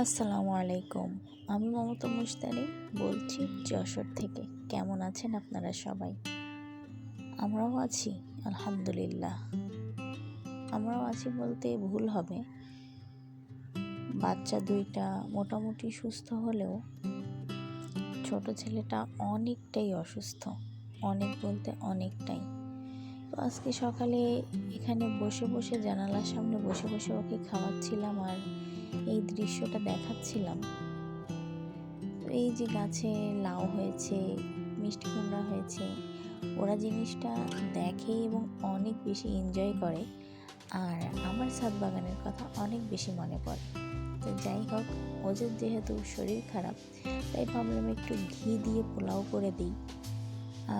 আসসালামু আলাইকুম। আমি মমতা মুস্তারি বলছি যশোর থেকে। কেমন আছেন আপনারা সবাই? আমরাও আছি, আলহামদুলিল্লাহ। আমরাও আছি বলতে ভুল হবে। বাচ্চা দুইটা মোটামুটি সুস্থ হলেও ছোট ছেলেটা অনেকটাই অসুস্থ, অনেক বলতে অনেকটাই। তো আজকে সকালে এখানে বসে বসে জানালার সামনে বসে বসে ওকে খাওয়াচ্ছিলাম আর এই দৃশ্যটা দেখাচ্ছিলাম। তো এই যে গাছে লাউ হয়েছে, মিষ্টি কুমড়া হয়েছে, ওরা জিনিসটা দেখে এবং অনেক বেশি এনজয় করে আর আমার ছাদ বাগানের কথা অনেক বেশি মনে পড়ে। তো যাই হোক, ওদের যেহেতু শরীর খারাপ, তাই ভাবলাম একটু ঘি দিয়ে পোলাও করে দিই।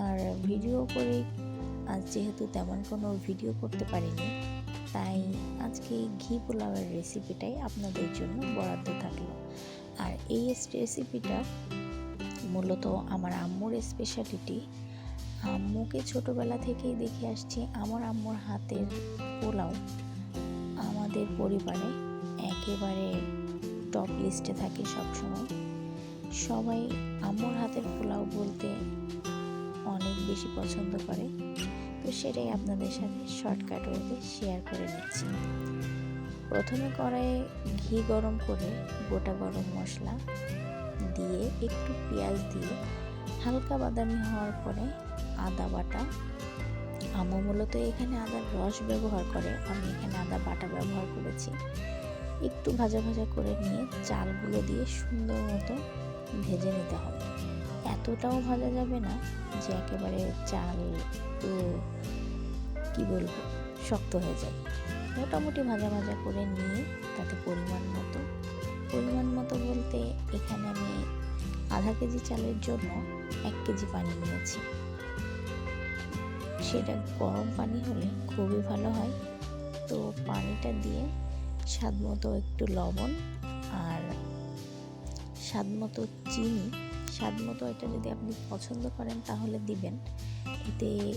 আর ভিডিও করে আজ যেহেতু তেমন কোনো ভিডিও করতে পারিনি, তাই আজকে ঘি পোলাওয়ের রেসিপিটাই আপনাদের জন্য বরাদ্দ থাকল। আর এই রেসিপিটা মূলত আমার আম্মুর স্পেশালিটি আম্মুকে ছোটবেলা থেকেই দেখে আসছি আমার আম্মুর হাতের পোলাও আমাদের পরিবারে একেবারে টপ লিস্টে থাকে সবসময়। সবাই আম্মুর হাতের পোলাও বলতে অনেক বেশি পছন্দ করে। তো সেটাই আপনাদের সাথে শর্টকাট ওয়েতে শেয়ার করে নিচ্ছি। প্রথমে কড়াইয়ে ঘি গরম করে গোটা গরম মশলা দিয়ে একটু পেঁয়াজ দিয়ে হালকা বাদামি হওয়ার পরে আদা বাটা। আমও মূলত এখানে আদার রস ব্যবহার করে, আমি এখানে আদা বাটা ব্যবহার করেছি। একটু ভাজা ভাজা করে নিয়ে চালগুলো দিয়ে সুন্দর মতো ভেজে নিতে হবে। এতটাও ভাজা যাবে না যে একেবারে চাল কি বলব, শক্ত হয়ে যায়। মোটামুটি ভাজা ভাজা করে নিয়ে তাতে পরিমাণ মতো পরিমাণ মতো বলতে এখানে আমি আধা কেজি চালের জন্য এক কেজি পানি নিয়েছি। সেটা গরম পানি হলে খুবই ভালো হয়। তো পানিটা দিয়ে স্বাদ মতো একটু লবণ আর স্বাদ মতো চিনি স্বাদ মতো এটা যদি আপনি পছন্দ করেন, তাহলে দিবেন। এতে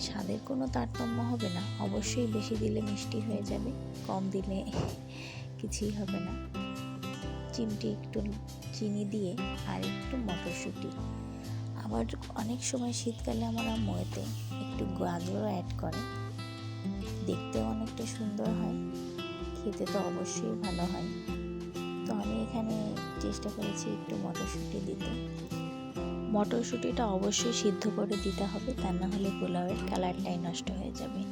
স্বাদের কোনো তারতম্য হবে না। অবশ্যই বেশি দিলে মিষ্টি হয়ে যাবে, কম দিলে কিছুই হবে না। চিমটি একটু চিনি দিয়ে আর একটু মটরশুঁটি। আবার অনেক সময় শীতকালে আমার আম্মুয়েতে একটু গাজরও অ্যাড করে। দেখতেও অনেকটা সুন্দর হয়। খেতে তো অবশ্যই ভালো হয়। তো আমি এখানে চেষ্টা করেছি একটু মটরশুঁটি দিতে। মটরশুঁটিটা অবশ্যই সিদ্ধ করে দিতে হবে, তা না হলে পোলাওয়ের কালারটাই নষ্ট হয়ে যাবে।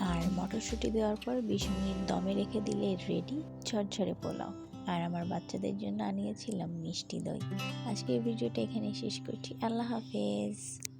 আর মটরশুঁটি দেওয়ার পর বিশ মিনিট দমে রেখে দিলে রেডি ঝরঝরে পোলাও। আর আমার বাচ্চাদের জন্য আনিয়েছিলাম মিষ্টি দই। আজকের ভিডিওটা এখানে শেষ করছি। আল্লাহ হাফেজ।